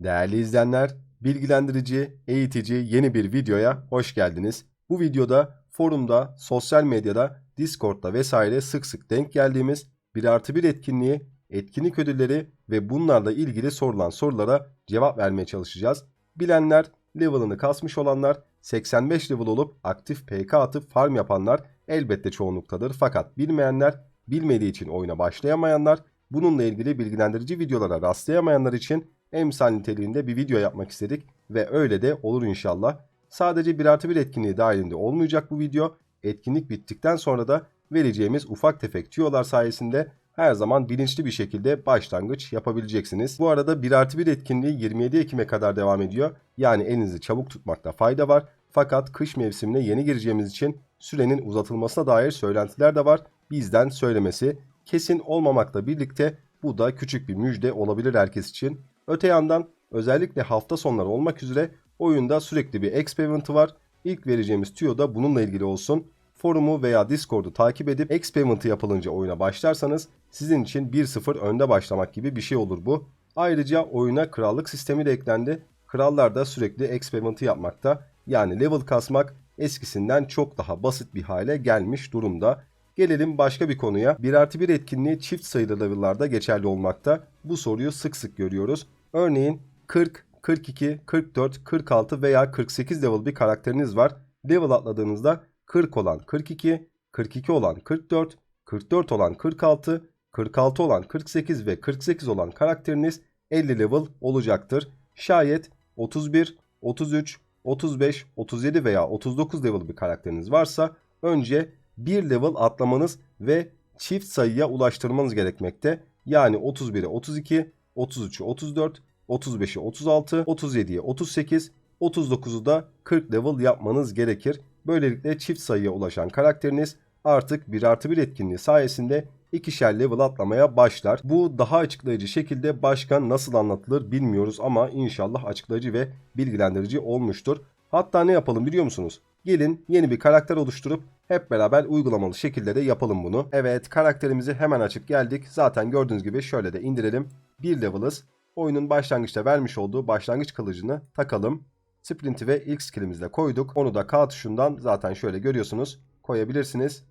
Değerli izleyenler, bilgilendirici, eğitici yeni bir videoya hoş geldiniz. Bu videoda forumda, sosyal medyada, Discord'da vesaire sık sık denk geldiğimiz 1 artı 1 etkinliği, etkinlik ödülleri ve bunlarla ilgili sorulan sorulara cevap vermeye çalışacağız. Bilenler, level'ını kasmış olanlar, 85 level olup aktif PK atıp farm yapanlar elbette çoğunluktadır. Fakat bilmeyenler, bilmediği için oyuna başlayamayanlar, bununla ilgili bilgilendirici videolara rastlayamayanlar için emsal niteliğinde bir video yapmak istedik ve öyle de olur inşallah. Sadece 1 artı 1 etkinliği dahilinde olmayacak bu video. Etkinlik bittikten sonra da vereceğimiz ufak tefek tüyolar sayesinde her zaman bilinçli bir şekilde başlangıç yapabileceksiniz. Bu arada 1 artı 1 etkinliği 27 Ekim'e kadar devam ediyor. Yani elinizi çabuk tutmakta fayda var. Fakat kış mevsimine yeni gireceğimiz için sürenin uzatılmasına dair söylentiler de var. Bizden söylemesi kesin olmamakla birlikte bu da küçük bir müjde olabilir herkes için. Öte yandan özellikle hafta sonları olmak üzere oyunda sürekli bir experiment var. İlk vereceğimiz tüyo da bununla ilgili olsun. Forumu veya Discord'u takip edip experiment'ı yapılınca oyuna başlarsanız sizin için 1-0 önde başlamak gibi bir şey olur bu. Ayrıca oyuna krallık sistemi de eklendi. Krallar da sürekli experiment'ı yapmakta. Yani level kasmak eskisinden çok daha basit bir hale gelmiş durumda. Gelelim başka bir konuya. 1 artı 1 etkinliği çift sayılı level'larda geçerli olmakta. Bu soruyu sık sık görüyoruz. Örneğin 40, 42, 44, 46 veya 48 level bir karakteriniz var. Level atladığınızda 40 olan 42, 42 olan 44, 44 olan 46, 46 olan 48 ve 48 olan karakteriniz 50 level olacaktır. Şayet 31, 33, 35, 37 veya 39 level bir karakteriniz varsa önce bir level atlamanız ve çift sayıya ulaştırmanız gerekmekte. Yani 31'e 32, 33'ü 34, 35'i 36, 37'ye 38, 39'u da 40 level yapmanız gerekir. Böylelikle çift sayıya ulaşan karakteriniz artık 1 artı 1 etkinliği sayesinde ikişer level atlamaya başlar. Bu daha açıklayıcı şekilde başka nasıl anlatılır bilmiyoruz ama inşallah açıklayıcı ve bilgilendirici olmuştur. Hatta ne yapalım biliyor musunuz? Gelin yeni bir karakter oluşturup hep beraber uygulamalı şekilde de yapalım bunu. Evet karakterimizi hemen açıp geldik. Zaten gördüğünüz gibi şöyle de indirelim. 1 level'ız. Oyunun başlangıçta vermiş olduğu başlangıç kılıcını takalım. Sprint'i ve ilk skillimizle koyduk. Onu da K tuşundan zaten şöyle görüyorsunuz koyabilirsiniz.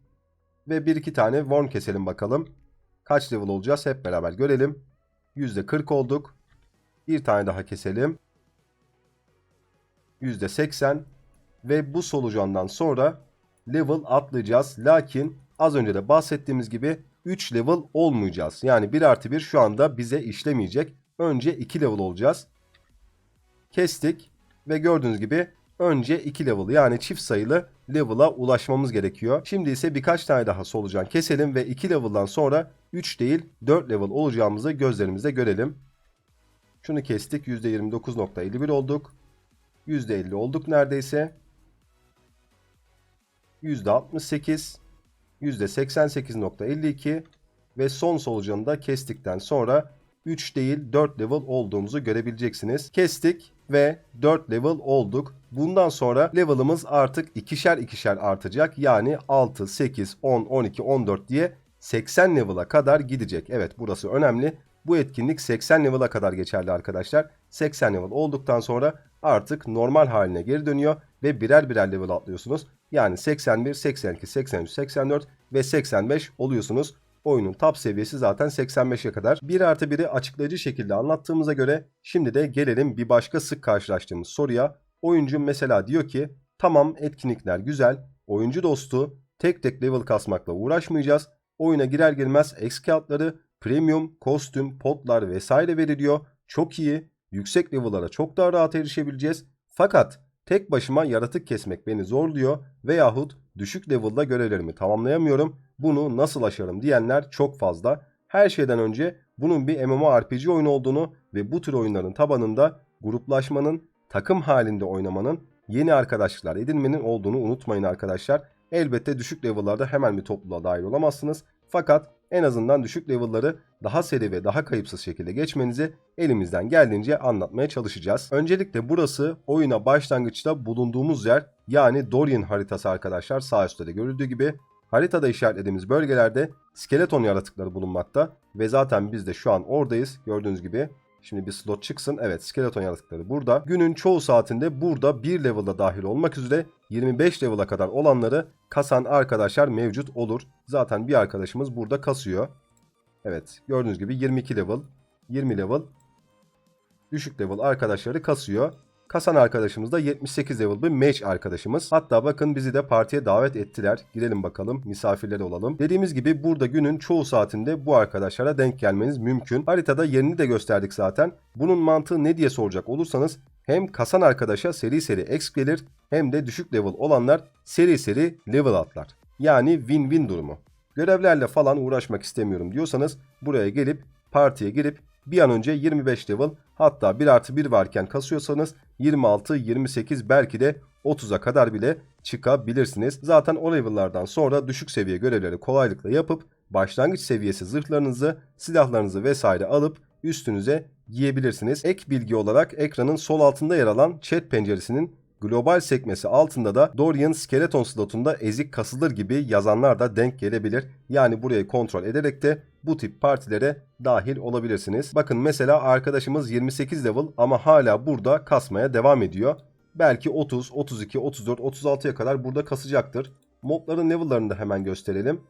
Ve bir iki tane worm keselim bakalım. Kaç level olacağız hep beraber görelim. %40 olduk. Bir tane daha keselim. %80 ve bu solucandan sonra level atlayacağız. Lakin az önce de bahsettiğimiz gibi 3 level olmayacağız. Yani 1 artı 1 şu anda bize işlemeyecek. Önce 2 level olacağız. Kestik ve gördüğünüz gibi önce 2 level yani çift sayılı level'a ulaşmamız gerekiyor. Şimdi ise birkaç tane daha solucan keselim ve 2 level'dan sonra 3 değil 4 level olacağımızı gözlerimizde görelim. Şunu kestik %29.51 olduk. %50 olduk neredeyse. %68, %88.52 ve son solucanı da kestikten sonra 3 değil 4 level olduğumuzu görebileceksiniz. Kestik ve 4 level olduk. Bundan sonra level'ımız artık ikişer ikişer artacak. Yani 6, 8, 10, 12, 14 diye 80 level'a kadar gidecek. Evet burası önemli. Bu etkinlik 80 level'a kadar geçerli arkadaşlar. 80 level olduktan sonra artık normal haline geri dönüyor ve birer birer level atlıyorsunuz. Yani 81, 82, 83, 84 ve 85 oluyorsunuz. Oyunun top seviyesi zaten 85'e kadar. 1 artı 1'i açıklayıcı şekilde anlattığımıza göre şimdi de gelelim bir başka sık karşılaştığımız soruya. Oyuncu mesela diyor ki tamam etkinlikler güzel, oyuncu dostu, tek tek level kasmakla uğraşmayacağız. Oyuna girer girmez X kağıtları, premium, kostüm, potlar vesaire veriliyor. Çok iyi, yüksek level'lara çok daha rahat erişebileceğiz. Fakat tek başıma yaratık kesmek beni zorluyor veyahut düşük level'da görevlerimi tamamlayamıyorum. Bunu nasıl aşarım diyenler çok fazla. Her şeyden önce bunun bir MMORPG oyunu olduğunu ve bu tür oyunların tabanında gruplaşmanın, takım halinde oynamanın, yeni arkadaşlıklar edinmenin olduğunu unutmayın arkadaşlar. Elbette düşük level'larda hemen bir topluluğa dahil olamazsınız. Fakat en azından düşük level'ları daha seri ve daha kayıpsız şekilde geçmenizi elimizden geldiğince anlatmaya çalışacağız. Öncelikle burası oyuna başlangıçta bulunduğumuz yer yani Dorian haritası arkadaşlar sağ üstte de görüldüğü gibi. Haritada işaretlediğimiz bölgelerde skeleton yaratıkları bulunmakta ve zaten biz de şu an oradayız gördüğünüz gibi. Şimdi bir slot çıksın. Evet skeleton yaratıkları burada. Günün çoğu saatinde burada 1 level'da dahil olmak üzere 25 level'a kadar olanları kasan arkadaşlar mevcut olur. Zaten bir arkadaşımız burada kasıyor. Evet gördüğünüz gibi 22 level, 20 level düşük level arkadaşları kasıyor. Kasan arkadaşımız da 78 level bir mage arkadaşımız. Hatta bakın bizi de partiye davet ettiler. Girelim bakalım misafirleri olalım. Dediğimiz gibi burada günün çoğu saatinde bu arkadaşlara denk gelmeniz mümkün. Haritada yerini de gösterdik zaten. Bunun mantığı ne diye soracak olursanız hem kasan arkadaşa seri seri exp gelir hem de düşük level olanlar seri seri level atlar. Yani win-win durumu. Görevlerle falan uğraşmak istemiyorum diyorsanız buraya gelip partiye girip bir an önce 25 level hatta 1 artı 1 varken kasıyorsanız 26, 28 belki de 30'a kadar bile çıkabilirsiniz. Zaten o level'lardan sonra düşük seviye görevleri kolaylıkla yapıp başlangıç seviyesi zırhlarınızı, silahlarınızı vesaire alıp üstünüze giyebilirsiniz. Ek bilgi olarak ekranın sol altında yer alan chat penceresinin global sekmesi altında da Dorian Skeleton slotunda ezik kasılır gibi yazanlar da denk gelebilir. Yani burayı kontrol ederek de bu tip partilere dahil olabilirsiniz. Bakın mesela arkadaşımız 28 level ama hala burada kasmaya devam ediyor. Belki 30, 32, 34, 36'ya kadar burada kasacaktır. Mobların level'larını da hemen gösterelim.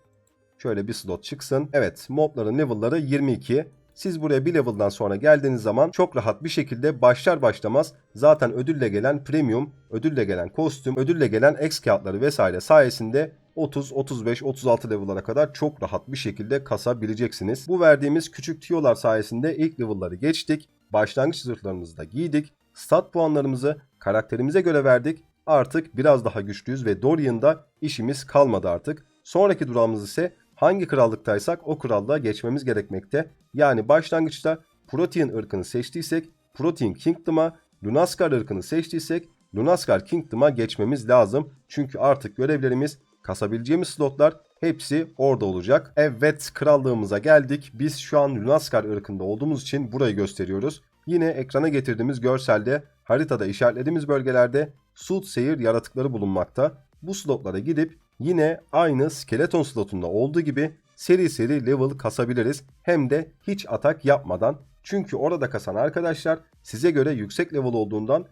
Şöyle bir slot çıksın. Evet mobların level'ları 22. Siz buraya bir level'dan sonra geldiğiniz zaman çok rahat bir şekilde başlar başlamaz zaten ödülle gelen premium, ödülle gelen kostüm, ödülle gelen X kağıtları vesaire sayesinde 30, 35, 36 level'lara kadar çok rahat bir şekilde kasabileceksiniz. Bu verdiğimiz küçük tiyolar sayesinde ilk level'ları geçtik. Başlangıç zırhlarımızı da giydik. Stat puanlarımızı karakterimize göre verdik. Artık biraz daha güçlüyüz ve Dorian'da işimiz kalmadı artık. Sonraki durağımız ise hangi krallıktaysak o krallığa geçmemiz gerekmekte. Yani başlangıçta Protein ırkını seçtiysek Protein Kingdom'a, Lunaskar ırkını seçtiysek Lunaskar Kingdom'a geçmemiz lazım. Çünkü artık görevlerimiz, kasabileceğimiz slotlar hepsi orada olacak. Evet krallığımıza geldik. Biz şu an Lunaskar ırkında olduğumuz için burayı gösteriyoruz. Yine ekrana getirdiğimiz görselde haritada işaretlediğimiz bölgelerde Soothsayer yaratıkları bulunmakta. Bu slotlara gidip yine aynı skeleton slotunda olduğu gibi seri seri level kasabiliriz. Hem de hiç atak yapmadan. Çünkü orada kasan arkadaşlar size göre yüksek level olduğundan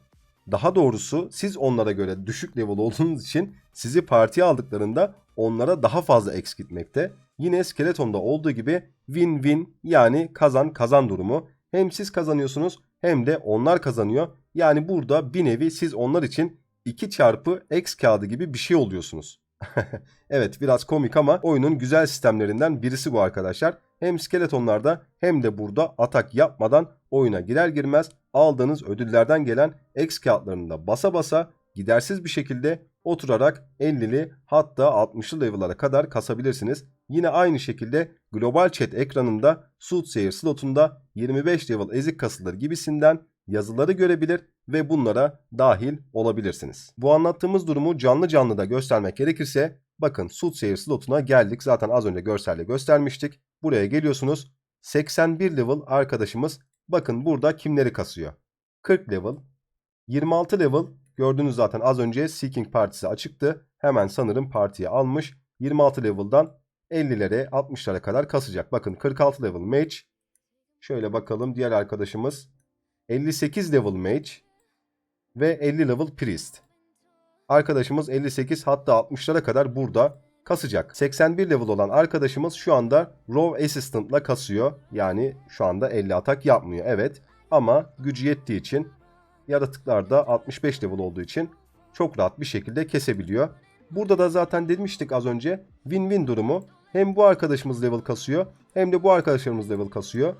daha doğrusu siz onlara göre düşük level olduğunuz için sizi partiye aldıklarında onlara daha fazla X gitmekte. Yine skeletonda olduğu gibi win-win yani kazan kazan durumu. Hem siz kazanıyorsunuz hem de onlar kazanıyor. Yani burada bir nevi siz onlar için 2 çarpı X kağıdı gibi bir şey oluyorsunuz. evet biraz komik ama oyunun güzel sistemlerinden birisi bu arkadaşlar. Hem skeletonlarda hem de burada atak yapmadan oyuna girer girmez aldığınız ödüllerden gelen X kağıtlarını da basa basa gidersiz bir şekilde oturarak 50'li hatta 60'lı level'lara kadar kasabilirsiniz. Yine aynı şekilde global chat ekranında Soothsayer slotunda 25 level ezik kasılır gibisinden yazıları görebilir ve bunlara dahil olabilirsiniz. Bu anlattığımız durumu canlı canlı da göstermek gerekirse bakın Soothsayer slotuna geldik. Zaten az önce görselle göstermiştik. Buraya geliyorsunuz. 81 level arkadaşımız bakın burada kimleri kasıyor. 40 level, 26 level gördüğünüz zaten az önce Seeking partisi açıktı. Hemen sanırım partiye almış. 26 level'dan 50'lere 60'lara kadar kasacak. Bakın 46 level mage. Şöyle bakalım diğer arkadaşımız 58 level mage ve 50 level priest. Arkadaşımız 58 hatta 60'lara kadar burada kasacak. 81 level olan arkadaşımız şu anda Raw Assistant'la kasıyor. Yani şu anda 50 atak yapmıyor evet. Ama gücü yettiği için yaratıklar da 65 level olduğu için çok rahat bir şekilde kesebiliyor. Burada da zaten demiştik az önce win-win durumu. Hem bu arkadaşımız level kasıyor hem de bu arkadaşlarımız level kasıyor.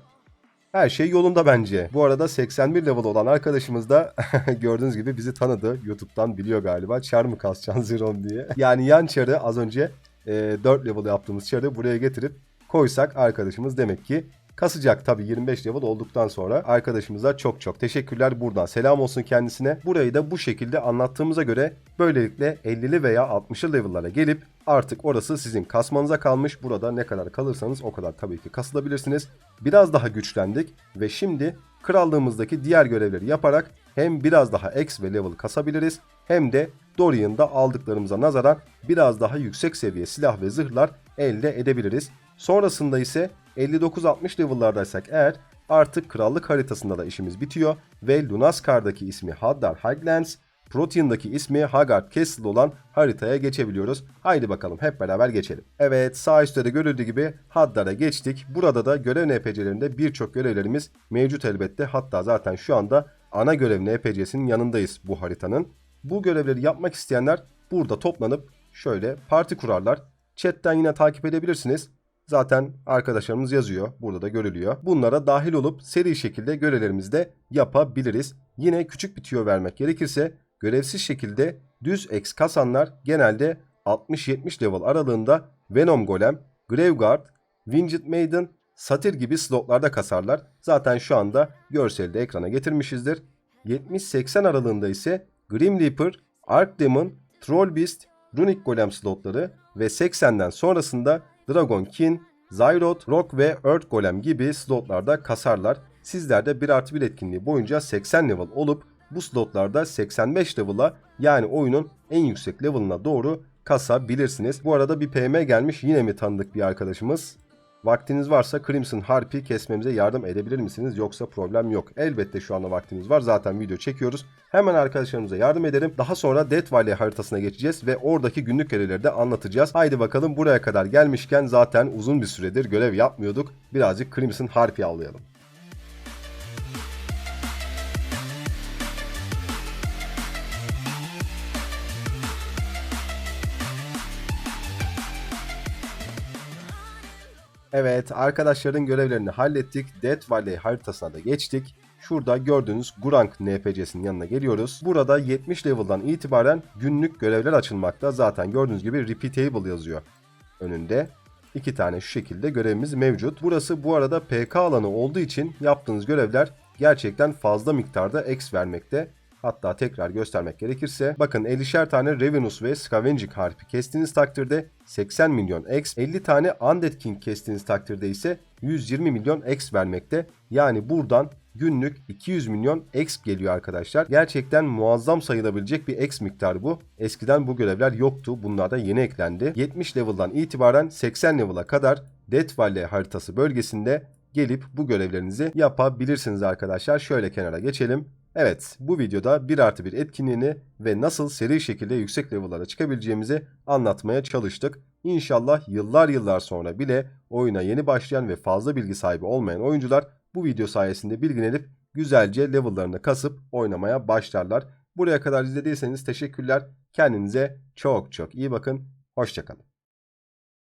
Her şey yolunda bence. Bu arada 81 level olan arkadaşımız da gördüğünüz gibi bizi tanıdı. YouTube'dan biliyor galiba. Çar mı kasacaksın Ziron diye. Yani yan çarı az önce e, 4 level yaptığımız çarı buraya getirip koysak arkadaşımız demek ki kasacak tabi 25 level olduktan sonra arkadaşımıza çok çok teşekkürler buradan selam olsun kendisine. Burayı da bu şekilde anlattığımıza göre böylelikle 50'li veya 60'lı level'lara gelip artık orası sizin kasmanıza kalmış. Burada ne kadar kalırsanız o kadar tabii ki kasılabilirsiniz. Biraz daha güçlendik ve şimdi krallığımızdaki diğer görevleri yaparak hem biraz daha X ve level kasabiliriz hem de Dorian'da aldıklarımıza nazaran biraz daha yüksek seviye silah ve zırhlar elde edebiliriz. Sonrasında ise 59-60 level'lardaysak eğer artık krallık haritasında da işimiz bitiyor ve Lunaskar'daki ismi Haddar Highlands, Protean'daki ismi Haggard Castle olan haritaya geçebiliyoruz. Haydi bakalım hep beraber geçelim. Evet sağ üstte de görüldüğü gibi Haddar'a geçtik. Burada da görev NPC'lerinde birçok görevlerimiz mevcut elbette. Hatta zaten şu anda ana görev NPC'sinin yanındayız bu haritanın. Bu görevleri yapmak isteyenler burada toplanıp şöyle parti kurarlar. Chatten yine takip edebilirsiniz. Zaten arkadaşlarımız yazıyor. Burada da görülüyor. Bunlara dahil olup seri şekilde görevlerimizi de yapabiliriz. Yine küçük bir tüyo vermek gerekirse görevsiz şekilde düz X kasanlar genelde 60-70 level aralığında Venom Golem, Graveguard, Winged Maiden, Satyr gibi slotlarda kasarlar. Zaten şu anda görseli de ekrana getirmişizdir. 70-80 aralığında ise Grim Reaper, Arc Demon, Troll Beast, Runic Golem slotları ve 80'den sonrasında Dragon Kin, Zyroth, Rock ve Earth Golem gibi slotlarda kasarlar. Sizler de 1 artı 1 etkinliği boyunca 80 level olup bu slotlarda 85 level'a yani oyunun en yüksek level'ına doğru kasabilirsiniz. Bu arada bir PM gelmiş yine mi tanıdık bir arkadaşımız? Vaktiniz varsa Crimson Harpy kesmemize yardım edebilir misiniz? Yoksa problem yok. Elbette şu anda vaktimiz var. Zaten video çekiyoruz. Hemen arkadaşlarımıza yardım edelim. Daha sonra Death Valley haritasına geçeceğiz ve oradaki günlük görevleri de anlatacağız. Haydi bakalım buraya kadar gelmişken zaten uzun bir süredir görev yapmıyorduk. Birazcık Crimson Harpy avlayalım. Evet arkadaşların görevlerini hallettik. Death Valley haritasına da geçtik. Şurada gördüğünüz Gurang NPC'sinin yanına geliyoruz. Burada 70 level'dan itibaren günlük görevler açılmakta. Zaten gördüğünüz gibi repeatable yazıyor önünde. İki tane şu şekilde görevimiz mevcut. Burası bu arada PK alanı olduğu için yaptığınız görevler gerçekten fazla miktarda X vermekte. Hatta tekrar göstermek gerekirse bakın 50'şer tane Revenus ve Scavenging Harpy kestiğiniz takdirde 80 milyon X, 50 tane Undead King kestiğiniz takdirde ise 120 milyon X vermekte. Yani buradan günlük 200 milyon X geliyor arkadaşlar. Gerçekten muazzam sayılabilecek bir X miktarı bu. Eskiden bu görevler yoktu. Bunlar da yeni eklendi. 70 level'dan itibaren 80 level'a kadar Death Valley haritası bölgesinde gelip bu görevlerinizi yapabilirsiniz arkadaşlar. Şöyle kenara geçelim. Evet bu videoda 1 artı 1 etkinliğini ve nasıl seri şekilde yüksek level'lara çıkabileceğimizi anlatmaya çalıştık. İnşallah yıllar yıllar sonra bile oyuna yeni başlayan ve fazla bilgi sahibi olmayan oyuncular bu video sayesinde bilgilenip güzelce level'larını kasıp oynamaya başlarlar. Buraya kadar izlediyseniz teşekkürler. Kendinize çok çok iyi bakın. Hoşçakalın.